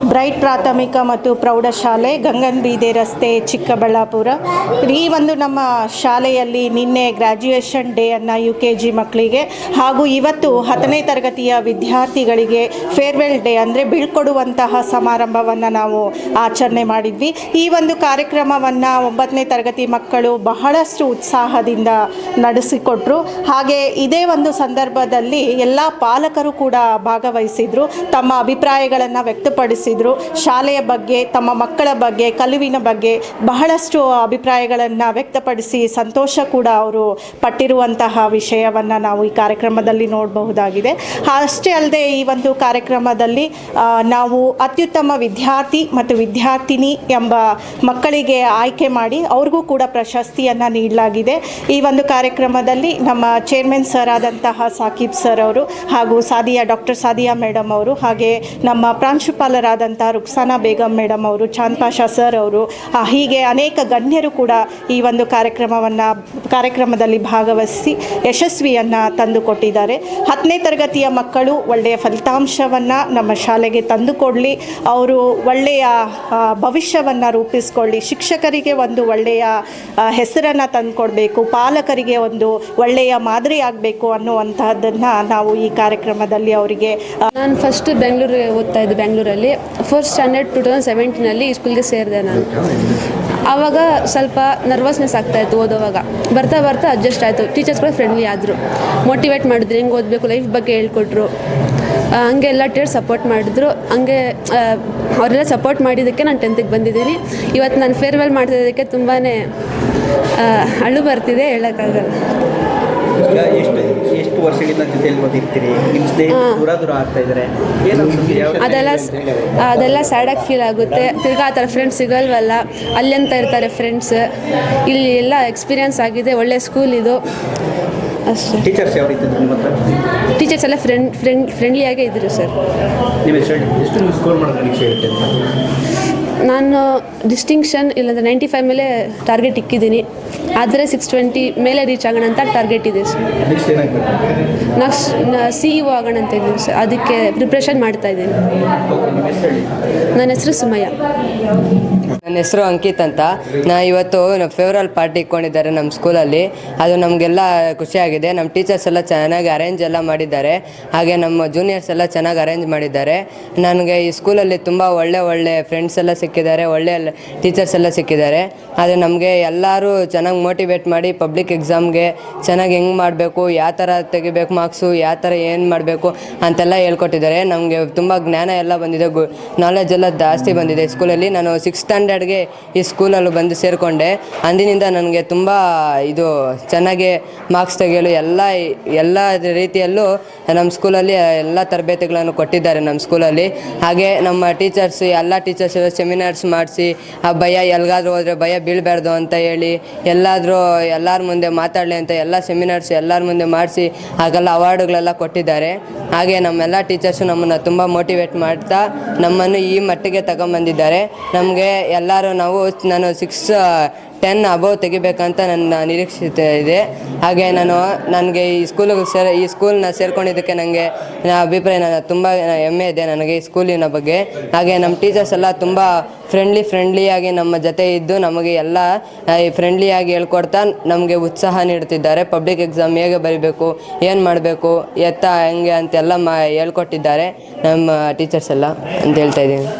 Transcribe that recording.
Bright ಪ್ರಾಥಮಿಕ ಮತ್ತು ಪ್ರೌಢಶಾಲೆ, ಗಂಗನಬೀದೆ ರಸ್ತೆ, ಚಿಕ್ಕಬಳ್ಳಾಪುರ. ಈ ಒಂದು ನಮ್ಮ ಶಾಲೆಯಲ್ಲಿ ನಿನ್ನೆ ಗ್ರ್ಯಾಜುಯೇಷನ್ ಡೇಯನ್ನು ಯು ಕೆ ಜಿ ಮಕ್ಕಳಿಗೆ ಹಾಗೂ ಇವತ್ತು ಹತ್ತನೇ ತರಗತಿಯ ವಿದ್ಯಾರ್ಥಿಗಳಿಗೆ ಫೇರ್ವೆಲ್ ಡೇ ಅಂದರೆ ಬೀಳ್ಕೊಡುವಂತಹ ಸಮಾರಂಭವನ್ನು ನಾವು ಆಚರಣೆ ಮಾಡಿದ್ವಿ. ಈ ಒಂದು ಕಾರ್ಯಕ್ರಮವನ್ನು ಒಂಬತ್ತನೇ ತರಗತಿ ಮಕ್ಕಳು ಬಹಳಷ್ಟು ಉತ್ಸಾಹದಿಂದ ನಡೆಸಿಕೊಟ್ರು. ಹಾಗೆ ಇದೇ ಒಂದು ಸಂದರ್ಭದಲ್ಲಿ ಎಲ್ಲ ಪಾಲಕರು ಕೂಡ ಭಾಗವಹಿಸಿದ್ರು. ತಮ್ಮ ಅಭಿಪ್ರಾಯಗಳನ್ನು ವ್ಯಕ್ತಪಡಿಸಿದ್ರು ಶಾಲೆಯ ಬಗ್ಗೆ, ತಮ್ಮ ಮಕ್ಕಳ ಬಗ್ಗೆ, ಕಲುವಿನ ಬಗ್ಗೆ ಬಹಳಷ್ಟು ಅಭಿಪ್ರಾಯಗಳನ್ನು ವ್ಯಕ್ತಪಡಿಸಿ ಸಂತೋಷ ಕೂಡ ಅವರು ಪಟ್ಟಿರುವಂತಹ ವಿಷಯವನ್ನು ನಾವು ಈ ಕಾರ್ಯಕ್ರಮದಲ್ಲಿ ನೋಡಬಹುದಾಗಿದೆ. ಅಷ್ಟೇ ಅಲ್ಲದೆ ಈ ಒಂದು ಕಾರ್ಯಕ್ರಮದಲ್ಲಿ ನಾವು ಅತ್ಯುತ್ತಮ ವಿದ್ಯಾರ್ಥಿ ಮತ್ತು ವಿದ್ಯಾರ್ಥಿನಿ ಎಂಬ ಮಕ್ಕಳಿಗೆ ಆಯ್ಕೆ ಮಾಡಿ ಅವ್ರಿಗೂ ಕೂಡ ಪ್ರಶಸ್ತಿಯನ್ನು ನೀಡಲಾಗಿದೆ. ಈ ಒಂದು ಕಾರ್ಯಕ್ರಮದಲ್ಲಿ ನಮ್ಮ ಚೇರ್ಮನ್ ಸರ್ ಆದಂತಹ ಸಾಕಿಬ್ ಸರ್ ಅವರು ಹಾಗೂ ಸಾದಿಯಾ, ಡಾಕ್ಟರ್ ಸಾದಿಯಾ ಮೇಡಮ್ ಅವರು ಹಾಗೆ ನಮ್ಮ ಪ್ರಾಂಶುಪಾಲರಾದಂಥ ರುಕ್ಸಾನಾ ಬೇಗಂ ಮೇಡಮ್ ಅವರು ಚಾಂದ್ ಪಾಷಾ ಸರ್ ಅವರು ಹೀಗೆ ಅನೇಕ ಗಣ್ಯರು ಕೂಡ ಈ ಒಂದು ಕಾರ್ಯಕ್ರಮವನ್ನು, ಕಾರ್ಯಕ್ರಮದಲ್ಲಿ ಭಾಗವಹಿಸಿ ಯಶಸ್ವಿಯನ್ನು ತಂದುಕೊಟ್ಟಿದ್ದಾರೆ. ಹತ್ತನೇ ತರಗತಿಯ ಮಕ್ಕಳು ಒಳ್ಳೆಯ ಫಲಿತಾಂಶವನ್ನು ನಮ್ಮ ಶಾಲೆಗೆ ತಂದುಕೊಡಲಿ. ಅವರು ಒಳ್ಳೆಯ ಭವಿಷ್ಯವನ್ನು ರೂಪಿಸ್ಕೊಳ್ಳಿ. ಶಿಕ್ಷಕರಿಗೆ ಒಂದು ಒಳ್ಳೆಯ ಹೆಸರನ್ನು ತಂದುಕೊಡ್ಬೇಕು. ಪಾಲಕರಿಗೆ ಒಂದು ಒಳ್ಳೆಯ ಮಾದರಿ ಆಗಬೇಕು ಅನ್ನುವಂತಹದ್ದನ್ನು ನಾವು ಈ ಕಾರ್ಯಕ್ರಮದಲ್ಲಿ ಅವರಿಗೆ ನಾನು ಫಸ್ಟ್ ಬೆಂಗಳೂರಿಗೆ ಓದ್ತಾ ಇದ್ದೆ, ಬೆಂಗಳೂರಲ್ಲಿ. ಫಸ್ಟ್ ಸ್ಟ್ಯಾಂಡರ್ಡ್ ಟು ತೌಸಂಡ್ ಸೆವೆಂಟೀನಲ್ಲಿ ಸ್ಕೂಲ್ಗೆ ಸೇರಿದೆ ನಾನು. ಆವಾಗ ಸ್ವಲ್ಪ ನರ್ವಸ್ನೆಸ್ ಆಗ್ತಾಯಿತ್ತು ಓದೋವಾಗ. ಬರ್ತಾ ಬರ್ತಾ ಅಡ್ಜಸ್ಟ್ ಆಯಿತು. ಟೀಚರ್ಸ್ ಕೂಡ ಫ್ರೆಂಡ್ಲಿ ಆದರು. ಮೋಟಿವೇಟ್ ಮಾಡಿದ್ರು. ಹೆಂಗೆ ಓದಬೇಕು ಲೈಫ್ ಬಗ್ಗೆ ಹೇಳ್ಕೊಟ್ರು. ಹಂಗೆ ಎಲ್ಲ ಟೀಚರ್ಸ್ ಸಪೋರ್ಟ್ ಮಾಡಿದ್ರು. ಹಂಗೆ ಅವರೆಲ್ಲ ಸಪೋರ್ಟ್ ಮಾಡಿದ್ದಕ್ಕೆ ನಾನು ಟೆಂತಿಗೆ ಬಂದಿದ್ದೀನಿ. ಇವತ್ತು ನಾನು ಫೇರ್ವೆಲ್ ಮಾಡ್ತಿದ್ದಕ್ಕೆ ತುಂಬಾ ಅಳು ಬರ್ತಿದೆ ಹೇಳೋಕ್ಕಾಗಲ್ಲ. ವರ್ಷಗಳಿಂದ ಜೊತೆಯಲ್ಲಿ ಓದಿರ್ತೀರಿ ನಿಮ್ಮ ಸ್ನೇಹಿತರು ದೂರ ದೂರ ಆಗ್ತಾ ಇದ್ದಾರೆ ಏನು ಅನ್ಸುತ್ತೆ? ಯಾವ ಅದೆಲ್ಲ ಅದೆಲ್ಲ ಸ್ಯಾಡಾಗಿ ಫೀಲ್ ಆಗುತ್ತೆ. ತಿರ್ಗಾ ಆ ಥರ ಫ್ರೆಂಡ್ಸ್ ಸಿಗಲ್ವಲ್ಲ? ಅಲ್ಲಂತ ಇರ್ತಾರೆ ಫ್ರೆಂಡ್ಸ್ ಇಲ್ಲಿ ಎಲ್ಲ ಎಕ್ಸ್ಪೀರಿಯನ್ಸ್ ಆಗಿದೆ. ಒಳ್ಳೆ ಸ್ಕೂಲ್ ಇದು. ಅಷ್ಟೇ. ಟೀಚರ್ಸ್ ಯಾವ ರೀತಿ ಇದ್ರು ನಿಮ್ಮ ಹತ್ರ? ಟೀಚರ್ಸ್ ಎಲ್ಲ ಫ್ರೆಂಡ್ ಫ್ರೆಂಡ್ ಫ್ರೆಂಡ್ಲಿಯಾಗೇ ಇದ್ದರು ಸರ್ ನಿಮ್ಮ ಹೆಸರು ಎಷ್ಟು ಸ್ಕೋರ್ ಮಾಡೋ ನಿರೀಕ್ಷೆ ಇರುತ್ತೆ ಅಂತ? ನಾನು ಡಿಸ್ಟಿಂಕ್ಷನ್ ಇಲ್ಲಾಂದರೆ ನೈಂಟಿ ಫೈವ್ ಮೇಲೆ ಟಾರ್ಗೆಟ್ ಇಕ್ಕಿದ್ದೀನಿ. ಆದರೆ ಸಿಕ್ಸ್ ಟ್ವೆಂಟಿ ಮೇಲೆ ರೀಚ್ ಆಗೋಣ ಅಂತ ಟಾರ್ಗೆಟ್ ಇದೆ ಸರ್ ನೆಕ್ಸ್ಟ್ ಏನಾಗಬೇಕು ನೆಕ್ಸ್ಟ್ ಸಿ ಇ ಆಗೋಣ ಅಂತ ಇದ್ದೀನಿ ಸರ್ ಅದಕ್ಕೆ ಪ್ರಿಪ್ರೇಷನ್ ಮಾಡ್ತಾ ಇದ್ದೀನಿ. ನನ್ನ ಹೆಸರು ಸುಮಯ್ಯ. ನನ್ನ ಹೆಸರು ಅಂಕಿತ್ ಅಂತ. ನಾ ಇವತ್ತು ಫೇವರಲ್ ಪಾರ್ಟಿ ಇಟ್ಕೊಂಡಿದ್ದಾರೆ ನಮ್ಮ ಸ್ಕೂಲಲ್ಲಿ ಅದು ನಮಗೆಲ್ಲ ಖುಷಿಯಾಗಿದೆ ನಮ್ಮ ಟೀಚರ್ಸ್ ಎಲ್ಲ ಚೆನ್ನಾಗಿ ಅರೇಂಜ್ ಎಲ್ಲ ಮಾಡಿದ್ದಾರೆ. ಹಾಗೆ ನಮ್ಮ ಜೂನಿಯರ್ಸ್ ಎಲ್ಲ ಚೆನ್ನಾಗಿ ಅರೇಂಜ್ ಮಾಡಿದ್ದಾರೆ. ನನಗೆ ಈ ಸ್ಕೂಲಲ್ಲಿ ತುಂಬ ಒಳ್ಳೆ ಒಳ್ಳೆ ಫ್ರೆಂಡ್ಸ್ ಎಲ್ಲ ಸಿಕ್ಕಿದ್ದಾರೆ ಒಳ್ಳೆಯ ಟೀಚರ್ಸ್ ಎಲ್ಲ ಸಿಕ್ಕಿದ್ದಾರೆ. ಆದರೆ ನಮಗೆ ಎಲ್ಲರೂ ಚೆನ್ನಾಗಿ ಮೋಟಿವೇಟ್ ಮಾಡಿ ಪಬ್ಲಿಕ್ ಎಕ್ಸಾಮ್ಗೆ ಚೆನ್ನಾಗಿ ಹೆಂಗೆ ಮಾಡಬೇಕು, ಯಾವ ಥರ ತೆಗಿಬೇಕು ಮಾರ್ಕ್ಸು ಯಾವ ಥರ ಏನು ಮಾಡಬೇಕು ಅಂತೆಲ್ಲ ಹೇಳ್ಕೊಟ್ಟಿದ್ದಾರೆ. ನಮಗೆ ತುಂಬ ಜ್ಞಾನ ಎಲ್ಲ ಬಂದಿದೆ, ಗು ನಾಲೆಜ್ ಎಲ್ಲ ಜಾಸ್ತಿ ಬಂದಿದೆ ಸ್ಕೂಲಲ್ಲಿ ನಾನು ಸಿಕ್ಸ್ ಸ್ಟ್ಯಾಂಡರ್ಡ್ಗೆ ಈ ಸ್ಕೂಲಲ್ಲಿ ಬಂದು ಸೇರಿಕೊಂಡೆ. ಅಂದಿನಿಂದ ನನಗೆ ತುಂಬ ಇದು ಚೆನ್ನಾಗಿ ಮಾರ್ಕ್ಸ್ ತೆಗೆಯಲು ಎಲ್ಲ ಎಲ್ಲ ರೀತಿಯಲ್ಲೂ ನಮ್ಮ ಸ್ಕೂಲಲ್ಲಿ ಎಲ್ಲ ತರಬೇತಿಗಳನ್ನು ಕೊಟ್ಟಿದ್ದಾರೆ ನಮ್ಮ ಸ್ಕೂಲಲ್ಲಿ ಹಾಗೆ ನಮ್ಮ ಟೀಚರ್ಸ್ ಎಲ್ಲ ಟೀಚರ್ಸ್ ಸೆಮಿನಾರ್ಸ್ ಮಾಡಿಸಿ, ಆ ಭಯ ಎಲ್ಗಾದ್ರೂ ಹೋದರೆ ಭಯ ಬೀಳಬಾರ್ದು ಅಂತ ಹೇಳಿ ಎಲ್ಲಾದರೂ ಎಲ್ಲರ ಮುಂದೆ ಮಾತಾಡಲಿ ಅಂತ ಎಲ್ಲ ಸೆಮಿನಾರ್ಸ್ ಎಲ್ಲರ ಮುಂದೆ ಮಾಡಿಸಿ ಹಾಗೆಲ್ಲ ಅವಾರ್ಡುಗಳೆಲ್ಲ ಕೊಟ್ಟಿದ್ದಾರೆ. ಹಾಗೆ ನಮ್ಮೆಲ್ಲ ಟೀಚರ್ಸು ನಮ್ಮನ್ನು ತುಂಬ ಮೋಟಿವೇಟ್ ಮಾಡ್ತಾ ನಮ್ಮನ್ನು ಈ ಮಟ್ಟಿಗೆ ತಗೊಂಬಂದಿದ್ದಾರೆ. ನಮಗೆ ಎಲ್ಲರೂ ನಾವು, ನಾನು ಸಿಕ್ಸ್ ಟೆನ್ ಅಬೌವ್ ತೆಗಿಬೇಕಂತ ನನ್ನ ನಿರೀಕ್ಷಿತ ಇದೆ. ಹಾಗೆ ನಾನು, ನನಗೆ ಈ ಸ್ಕೂಲಿಗೆ ಸೇರ್, ಈ ಸ್ಕೂಲ್ನ ಸೇರ್ಕೊಂಡಿದ್ದಕ್ಕೆ ನನಗೆ ಅಭಿಪ್ರಾಯ, ನನ್ನ ತುಂಬ ಹೆಮ್ಮೆ ಇದೆ ನನಗೆ ಈ ಸ್ಕೂಲಿನ ಬಗ್ಗೆ. ಹಾಗೆ ನಮ್ಮ ಟೀಚರ್ಸ್ ಎಲ್ಲ ತುಂಬ ಫ್ರೆಂಡ್ಲಿ ಫ್ರೆಂಡ್ಲಿಯಾಗಿ ನಮ್ಮ ಜೊತೆ ಇದ್ದು ನಮಗೆ ಎಲ್ಲ ಫ್ರೆಂಡ್ಲಿಯಾಗಿ ಹೇಳ್ಕೊಡ್ತಾ ನಮಗೆ ಉತ್ಸಾಹ ನೀಡುತ್ತಿದ್ದಾರೆ ಪಬ್ಲಿಕ್ ಎಕ್ಸಾಮ್ ಹೇಗೆ ಬರೀಬೇಕು, ಏನು ಮಾಡಬೇಕು, ಎತ್ತ ಹೆಂಗೆ ಅಂತೆಲ್ಲ ಮಾ, ಹೇಳ್ಕೊಟ್ಟಿದ್ದಾರೆ ನಮ್ಮ ಟೀಚರ್ಸ್ ಎಲ್ಲ ಅಂತ ಹೇಳ್ತಾ ಇದ್ದೀನಿ.